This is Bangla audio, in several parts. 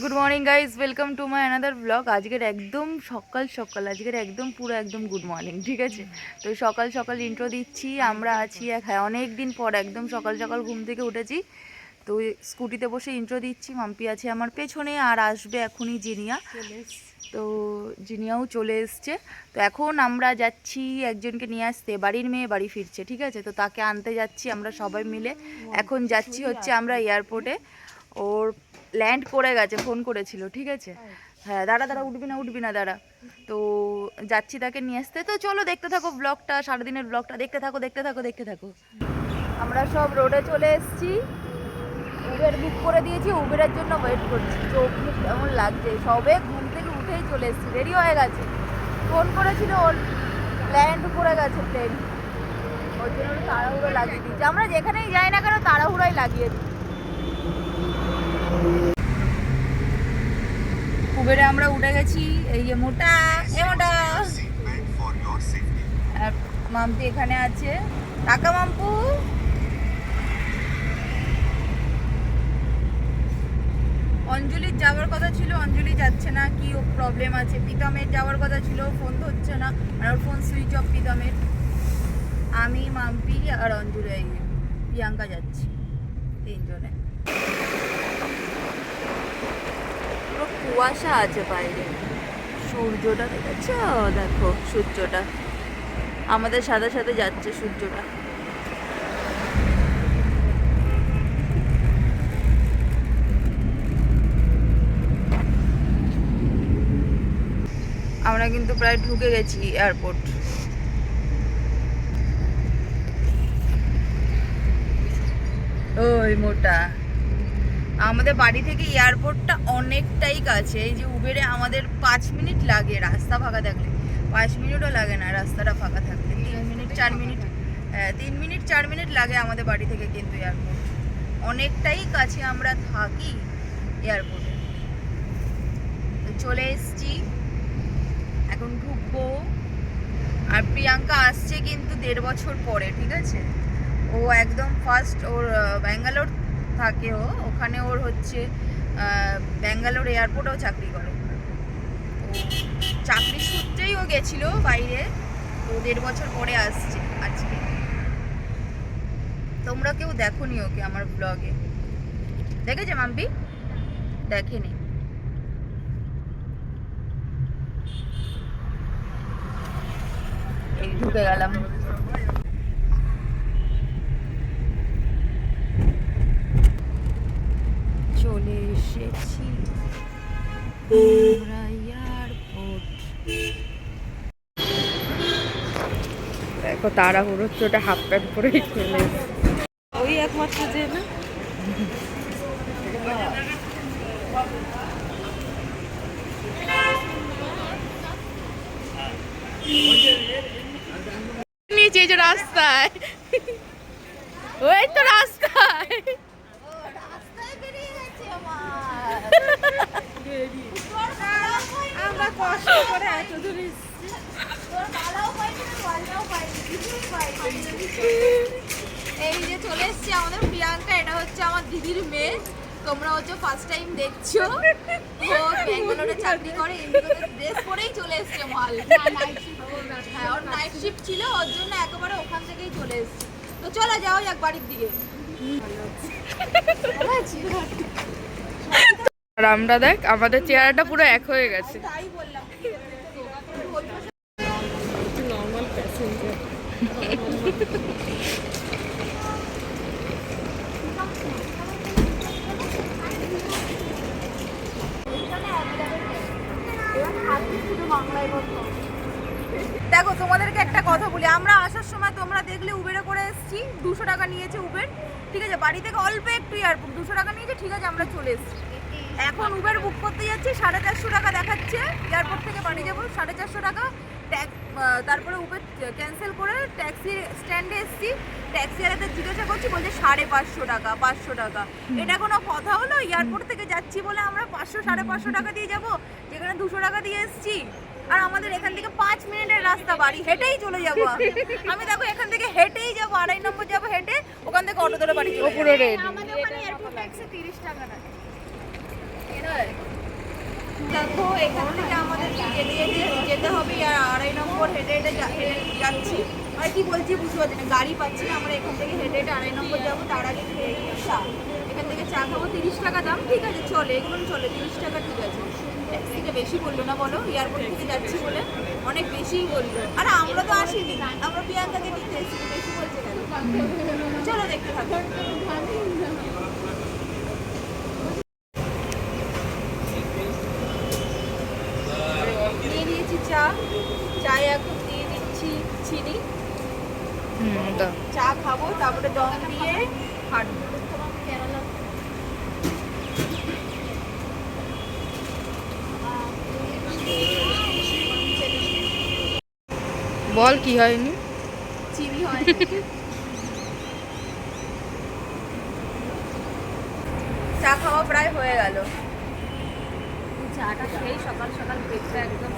Good morning guys welcome to my another blog আজকের একদম সকাল সকাল আজকের একদম পুরো একদম গুড মর্নিং ঠিক আছে? তো সকাল সকাল ইন্ট্রো দিচ্ছি। আমরা আছি এক হ্যাঁ অনেক দিন পর একদম সকাল সকাল ঘুম থেকে উঠেছি। তো স্কুটিতে বসে ইন্ট্রো দিচ্ছি। মাম্পি আছে আমার পেছনে আর আসবে এখনই জিনিয়া। তো জিনিয়াও চলে এসছে। তো এখন আমরা যাচ্ছি একজনকে নিয়ে আসতে। বাড়ির মেয়ে বাড়ি ফিরছে ঠিক আছে? তো তাকে আনতে যাচ্ছি আমরা সবাই মিলে। এখন যাচ্ছি হচ্ছে আমরা এয়ারপোর্টে ওর ল্যান্ড করে গেছে ফোন করেছিল ঠিক আছে? হ্যাঁ দাঁড়া দাঁড়া উঠবি না উঠবি না দাঁড়া। তো যাচ্ছি তাকে নিয়ে আসতে। তো চলো দেখতে থাকো ব্লগটা সারাদিনের ব্লগটা দেখতে থাকো দেখতে থাকো দেখতে থাকো। আমরা সব রোডে চলে এসেছি। উবের বুক করে দিয়েছি উবেরের জন্য ওয়েট করছি। চোখ মুখ কেমন লাগছে? সবে ঘুম থেকে উঠেই চলে এসেছি। রেডি হয়ে গেছে। ফোন করেছিল ওর ল্যান্ড করে গেছে প্লেন ওর জন্য তাড়াহুড়ো লাগিয়ে দিয়েছি। আমরা যেখানেই যাই না কেন তাড়াহুড়োই লাগিয়ে দিই। উবেরে আমরা উঠে গেছি, এই যে মোটা, এ মোটা। আর মাম্পি এখানে আছে। টাকা মাম্পু। অঞ্জলির যাওয়ার কথা ছিল, অঞ্জলি যাচ্ছে না, কি ও প্রবলেম আছে? প্রীতমের যাওয়ার কথা ছিল ফোন ধরছে না, আর ওর ফোন সুইচ অফ প্রীতমের। আমি, মাম্পি আর অঞ্জলি প্রিয়াঙ্কা যাচ্ছি, তিনজনে পুরো কুয়াশা আছে বাইরে। সূর্যটা দেখেছ? দেখো সূর্যটা। আমাদের সাথে সাথে যাচ্ছে সূর্যটা। আমরা কিন্তু প্রায় ঢুকে গেছি এয়ারপোর্ট। ওই মোটা। আমাদের বাড়ি থেকে এয়ারপোর্টটা অনেকটাই কাছে এই যে উবেরে আমাদের পাঁচ মিনিট লাগে রাস্তা ফাঁকা থাকলে। পাঁচ মিনিটও লাগে না রাস্তাটা ফাঁকা থাকলে তিন মিনিট চার মিনিট হ্যাঁ তিন মিনিট চার মিনিট লাগে আমাদের বাড়ি থেকে কিন্তু এয়ারপোর্ট। অনেকটাই কাছে আমরা থাকি এয়ারপোর্টে। চলে এসছি। এখন ঢুকবো। আর প্রিয়াঙ্কা আসছে কিন্তু দেড় বছর পরে ঠিক আছে? ও একদম ফার্স্ট ওর ব্যাঙ্গালোর থাকে ও, ওখানে ওর হচ্ছে ব্যাঙ্গালোর এয়ারপোর্টেও চাকরি করে। চাকরির সূত্রেই ও গেছিল বাইরে, তো দেড় বছর পরে আসছে আজকে। তোমরা কেউ দেখোনি ওকে আমার ব্লগে দেখেছে মাম্পি? দেখেনি। ঢুকে গেলাম। এসেছি আমরা এয়ারপোর্ট দেখো তাড়াহুড়ো চোটা হাফ প্যান্ট পরেই চলে ওই একমাত্র যে না। নিচে যে রাস্তায়। ওই তো রাস্তায়। আমরা কষ্ট করে এত দূর এই যে চলে এসেছি আমাদের প্রিয়াঙ্কা এটা হচ্ছে আমার দিদির মেয়ে। তোমরা হচ্ছে ফার্স্ট টাইম দেখছ। ও ব্যাঙ্গালোরে চাকরি করে ড্রেস পরেই চলে এসছে মাল হ্যাঁ ওর নাইট শিফট ছিল ওর জন্য একেবারে ওখান থেকেই চলে এসছে। তো চলো যাও যাক বাড়ির দিকে। আমরা দেখ, আমাদের চেহারাটা পুরো এক হয়ে গেছে। দেখো, তোমাদেরকে একটা কথা বলি। আমরা আসার সময় তোমরা দেখলে উবেরে করে এসেছি। দুশো টাকা নিয়েছে উবের ঠিক আছে? বাড়ি থেকে অল্প একটু এয়ারপোর্ট দুশো টাকা নিয়েছে, ঠিক আছে, আমরা চলে এসেছি। এখন উবের বুক করতে যাচ্ছি সাড়ে চারশো টাকা দেখাচ্ছে। এয়ারপোর্ট থেকে বাড়ি যাব সাড়ে চারশো টাকা। ট্যাক তারপরে উবের ক্যান্সেল করে ট্যাক্সি স্ট্যান্ডে এসেছি। ট্যাক্সি আলাদা জিজ্ঞাসা করছি বলছে সাড়ে পাঁচশো টাকা পাঁচশো টাকা। এটা কোনো কথা হলো? এয়ারপোর্ট থেকে যাচ্ছি বলে আমরা পাঁচশো সাড়ে পাঁচশো টাকা দিয়ে যাব? যেখানে দুশো টাকা দিয়ে এসেছি। আর আমাদের এখান থেকে পাঁচ মিনিটের রাস্তা বাড়ি হেঁটেই চলে যাব। আমি। দেখো এখান থেকে হেঁটেই যাব আড়াই নম্বর যাব হেঁটে ওখান থেকে অটো ধরে বাড়ি চলে যাব। আমাদের ওখানে এয়ারপোর্ট ট্যাক্সি তিরিশ টাকা দেখো, এখান থেকে আমাদেরকে যেতে যেতে যেতে হবে, আর আড়াই নম্বর হেঁটে হেঁটে যাচ্ছি। আর কি বলছি বুঝতে পারছি না, গাড়ি পাচ্ছি না, আমরা এখান থেকে হেঁটে হেঁটে আড়াই নম্বর যাব, তার আগে চা এখান থেকে চা খাব, তিরিশ টাকা দাম, ঠিক আছে, চলে এগুলো চলে, তিরিশ টাকা, ঠিক আছে। ট্যাক্সিটা বেশি বলল না বলো, এয়ারপোর্ট থেকে যাচ্ছি বলে অনেক বেশিই বলল। আর আমরা তো আসিনি, আমরা প্রিয়াঙ্কাকে নিতে এসেছি, বেশি বলছে কেন? চলো দেখতে থাকো দিয়ে দিয়েছি চা চায়ে এখন দিয়ে দিচ্ছি চিনি হুম দাও চা তারপরে দম দিয়ে হাঁটবো। বল কি হয়নি চিনি হয়। চা খাওয়া প্রায় হয়ে গেল। চাটা খেয়েই সকাল সকাল পেটটা একদম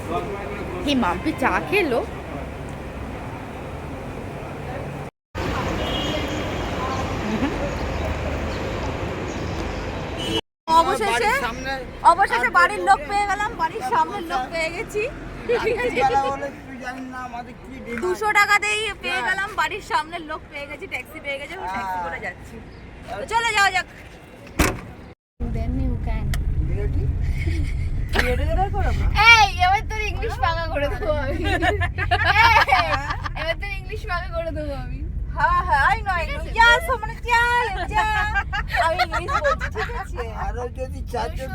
কি মাম্পি চা খেলো? অবশেষে অবশেষে বাড়ির লোক পেয়ে গেলাম বাড়ির সামনের লোক পেয়ে গেছি। দুশো টাকাতেই পেয়ে গেলাম বাড়ির সামনের লোক পেয়ে গেছি ট্যাক্সি পেয়ে গেছি ট্যাক্সি করে যাচ্ছি। চলে যাওয়া যাক। এই এবার তোর ইংলিশ পাকা করে দেবো আমি। এবার তোর ইংলিশ পাকা করে দেবো আমি। হ্যাঁ হ্যাঁ আই নো আই নো মানে চাল যা। আমি ইংলিশ বলছি ঠিক আছে? আরও যদি চারজন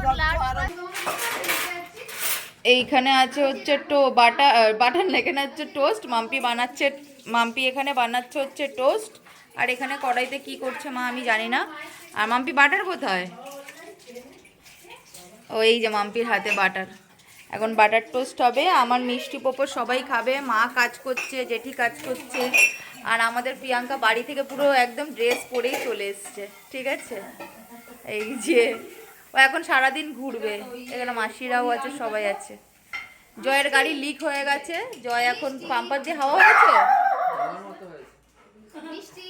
এইখানে আছে হচ্ছে টো বাটা বাটার না এখানে হচ্ছে টোস্ট। মাম্পি বানাচ্ছে মাম্পি এখানে বানাচ্ছে হচ্ছে টোস্ট। আর এখানে কড়াইতে কি করছে মা আমি জানি না। আর মাম্পি বাটার কোথায়? ও এই যে মাম্পির হাতে বাটার। এখন বাটার টোস্ট হবে, আমার মিষ্টি পোপো সবাই খাবে, মা কাজ করছে, জেঠি কাজ করছে, আর আমাদের প্রিয়াঙ্কা বাড়ি থেকে পুরো একদম ড্রেস পরেই চলে এসছে, ঠিক আছে? এই যে, ও এখন সারাদিন ঘুরবে, এখানে মাসিরাও আছে, সবাই আছে। জয়ের গাড়ি লিক হয়ে গেছে, জয় এখন পাম্পার দিয়ে হাওয়া হয়েছে? মিষ্টি,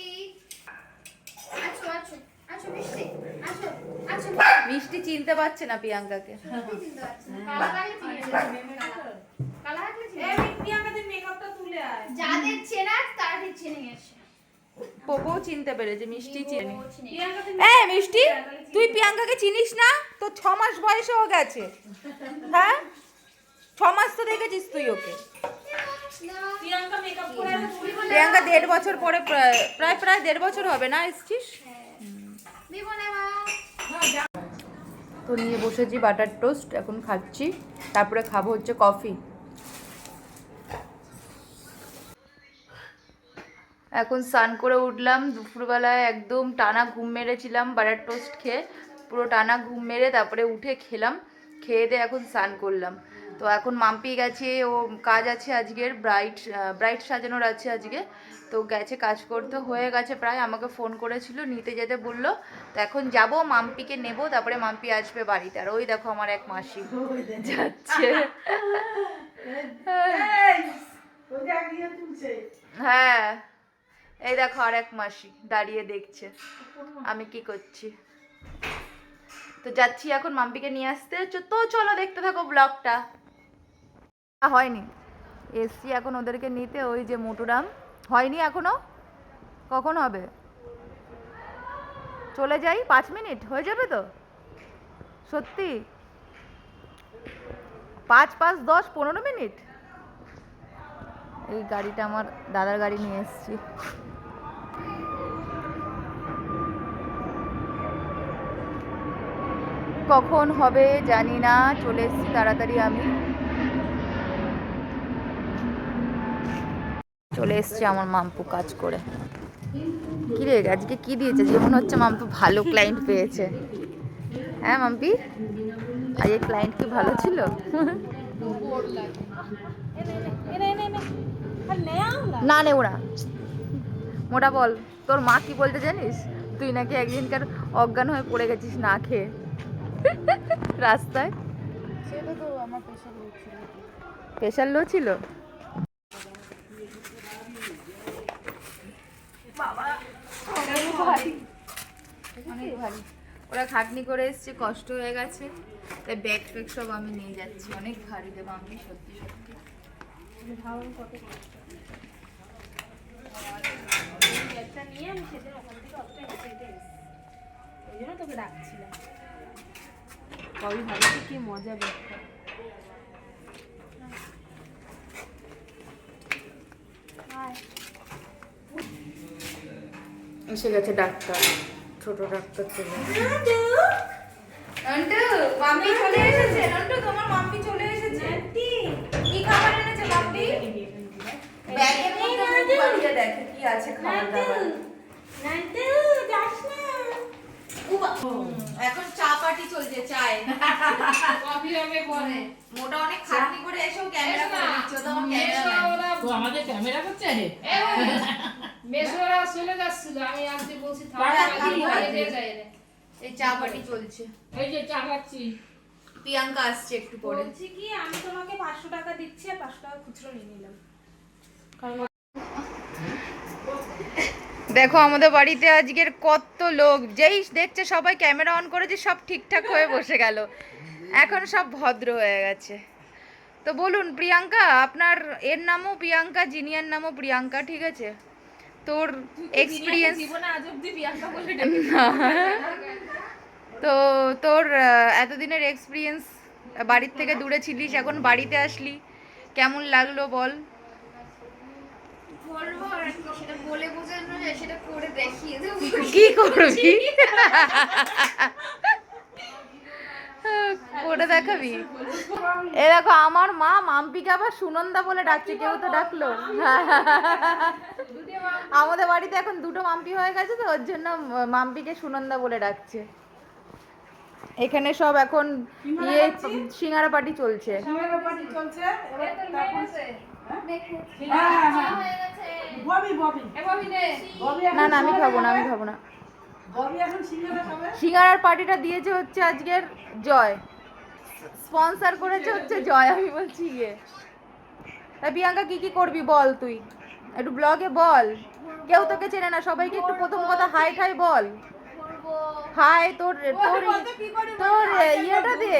আছো আছো আছো মিষ্টি, আছো আছো। মিষ্টি চিনতে পারছে না প্রিয়াঙ্কাকে। চিনতে পারছি। যাদের চেনা তারা ঠিক চিনে গেছে পোপো চিনতে মিষ্টি চিনি। ও এ মিষ্টি তুই প্রিয়াঙ্কাকে চিনিস না? তো ছ মাস বয়সেও গেছে। হ্যাঁ? ছ মাস তো দেখেছিস তুই ওকে। প্রিয়াঙ্কা দেড় বছর পরে প্রায় প্রায় প্রায় দেড় বছর হবে না এসছিস? মা তো নিয়ে বসেছি বাটার টোস্ট, এখন খাচ্ছি। তারপরে খাব হচ্ছে কফি। এখন স্নান করে উঠলাম, দুপুরবেলায় একদম টানা ঘুম মেরেছিলাম বাটার টোস্ট খেয়ে। পুরো টানা ঘুম মেরে তারপরে উঠে খেলাম, খেয়ে দিয়ে এখন স্নান করলাম। তো এখন মাম্পি গেছে, ও কাজ আছে আজকের, ব্রাইট ব্রাইট সাজানোর আছে আজকে। তো গেছে কাজ করতে, হয়ে গেছে প্রায়, আমাকে ফোন করেছিল, নিতে যেতে বলল, তো এখন যাব, মাম্পিকে নেব, তারপরে মাম্পি আসবে বাড়িতে। আর ওই দেখো আমার এক মাসি যাচ্ছে। হ্যাঁ এই দেখো আর এক মাসি দাঁড়িয়ে দেখছে, আমি কি করছি? তো যাচ্ছি এখন মাম্পিকে নিয়ে আসতে। তো চলো দেখতে থাকো ব্লগটা। হয়নি। এসছি এখন ওদেরকে নিতে ওই যে মোটুরাম। হয়নি এখনও? কখন হবে? চলে যাই? পাঁচ মিনিট? হয়ে যাবে তো? সত্যি? পাঁচ পাঁচ, দশ, পনেরো মিনিট? এই গাড়িটা আমার দাদার গাড়ি নিয়ে এসেছি। কখন হবে জানি না। চলে এসছি তাড়াতাড়ি আমি। চলে এসছে আমার মাম্পু কাজ করে। কি রে আজকে কি দিয়েছে? যে মনে হচ্ছে মাম্পু ভালো ক্লায়েন্ট পেয়েছে। হ্যাঁ মাম্পি? আজকে ক্লায়েন্ট কি ভালো ছিল? না নেব না মোটা বল তোর মা কি বলতে জানিস? তুই নাকি একদিনকার অজ্ঞান হয়ে পড়ে গেছিস না খেয়ে। রাস্তায়? সেটা তো আমার পেশার লো ছিল। প্রেশার লো ছিল? অনেক ভারী। ওরা খাটনি করে এসছে কষ্ট হয়ে গেছে। তাই ব্যাগ ফ্যাগ সব আমি নিয়ে যাচ্ছি। অনেক ভারী দেবো আমি সত্যি সত্যি। নিয়ে আমি সেদিন ওখান থেকে অতটা হেঁটে হেঁটে ওই জন্য তোকে ডাকছিলাম কবি ভাবছি কি মজা ব্যাগটা এসে গেছে ডাক্তার ছোট ডাক্তার চলে মাম্পি চলে এসেছে। নন্টু তোমার মাম্পি চলে এসেছে। কি খাবার এনেছে মাম্পি ব্যাগের মধ্যে মুখ দেখে কি আছে খাবার দাবার। এখন চা পার্টি চলছে চায়। কফি হবে পরে। মোটা অনেক খাটনি করে এসেও ক্যামেরা করে দিচ্ছ তো আমার ক্যামেরা তো আমাদের ক্যামেরা করছে? মেসোরা চলে যাচ্ছিল আমি আজকে বলছি এই চা পার্টি চলছে। এই যে চা খাচ্ছি। প্রিয়াঙ্কা আসছে একটু পরে। বলছি কি আমি তোমাকে পাঁচশো টাকা দিচ্ছি আর পাঁচশো টাকা খুচরো নিয়ে নিলাম। দেখো আমাদের বাড়িতে আজকের কত লোক। যেই দেখছে সবাই ক্যামেরা অন করেছে সব ঠিকঠাক হয়ে বসে গেল। এখন সব ভদ্র হয়ে গেছে। তো বলুন প্রিয়াঙ্কা আপনার এর নামও প্রিয়াঙ্কা জিনিয়ার নামও প্রিয়াঙ্কা ঠিক আছে? তোর এক্সপিরিয়েন্স তো তোর এতদিনের এক্সপিরিয়েন্স বাড়ির থেকে দূরে ছিলিস এখন বাড়িতে আসলি। কেমন লাগল বল? বলব আর সেটা বলে বোঝানো যায় সেটা করে দেখিয়ে দেবো। কি করবি? করে দেখাবি? এ দেখো আমার মা মাম্পিকে আবার সুনন্দা বলে ডাকছে কেউ তো ডাকলো। আমাদের বাড়িতে এখন দুটো মাম্পি হয়ে গেছে তো ওর জন্য মাম্পিকে সুনন্দা বলে ডাকছে। এখানে সব এখন ইয়ে সিঙ্গারা পার্টি চলছে না না আমি খাব না আমি খাব? না। সিঙ্গারার পার্টিটা দিয়েছে হচ্ছে আজকের জয়। স্পন্সর করেছে হচ্ছে জয় আমি বলছি ইয়ে তা প্রিয়াঙ্কা কি কি করবি বল তুই? একটু ব্লগে বল। কেউ তোকে চেনে না সবাইকে একটু প্রথম কথা হাই ঠাই বল। হাই তোর তোর তোর ইয়েটা দে।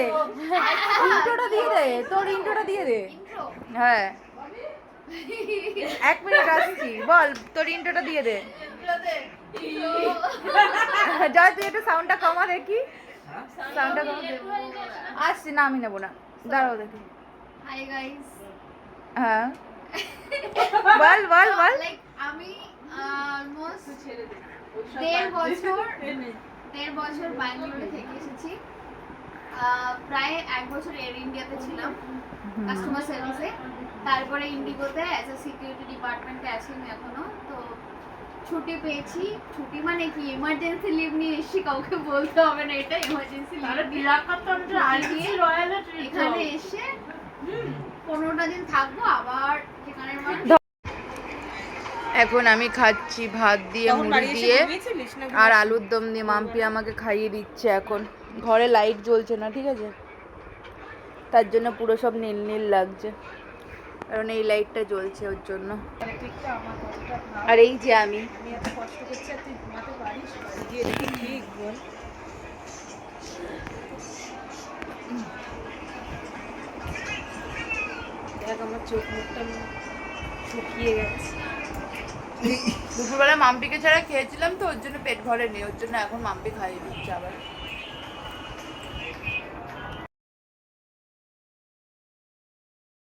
ইন্ট্রোটা দিয়ে দে তোর ইন্ট্রোটা দিয়ে দে। হ্যাঁ। এক মিনিট আসছি বল তোর ইন্ট্রোটা দিয়ে দে। জয় তুই একটু সাউন্ডটা কমা দেখি। সাউন্ডটা কমা আসছি না আমি নেব না। দাঁড়াও দেখি। হাই গাইস হ্যাঁ। বল বল বল। আমি অলমোস্ট দেড় বছর দেড় বছর ব্যাঙ্গালোরে থেকে এসেছি। প্রায় এক বছর এয়ার ইন্ডিয়াতে ছিলাম কাস্টমার সার্ভিসে তারপরে ইন্ডিগোতে অ্যাজ এ সিকিউরিটি ডিপার্টমেন্টে আছি আমি এখনও। তো ছুটি পেয়েছি। ছুটি মানে কি? এমার্জেন্সি লিভ নিয়ে এসেছি কাউকে বলতে হবে না এটা এমার্জেন্সি লিভ এখানে এসে পনেরোটা দিন থাকব আবার যেখানে এখন আমি খাচ্ছি ভাত দিয়ে মুড়ি দিয়ে আর আলুর দম দিয়ে মাম্পি আমাকে খাইয়ে দিচ্ছে এখন। ঘরে লাইট জ্বলছে না ঠিক আছে? তার জন্য পুরো সব নীল নীল লাগছে। কারণ এই লাইটটা জ্বলছে ওর জন্য। আর এই যে আমি। দুপুরবেলা মাম্পিকে ছাড়া খেয়েছিলাম তো ওর জন্য পেট ভরে নেই ওর জন্য এখন মাম্পি খাইয়ে দিচ্ছে আবার।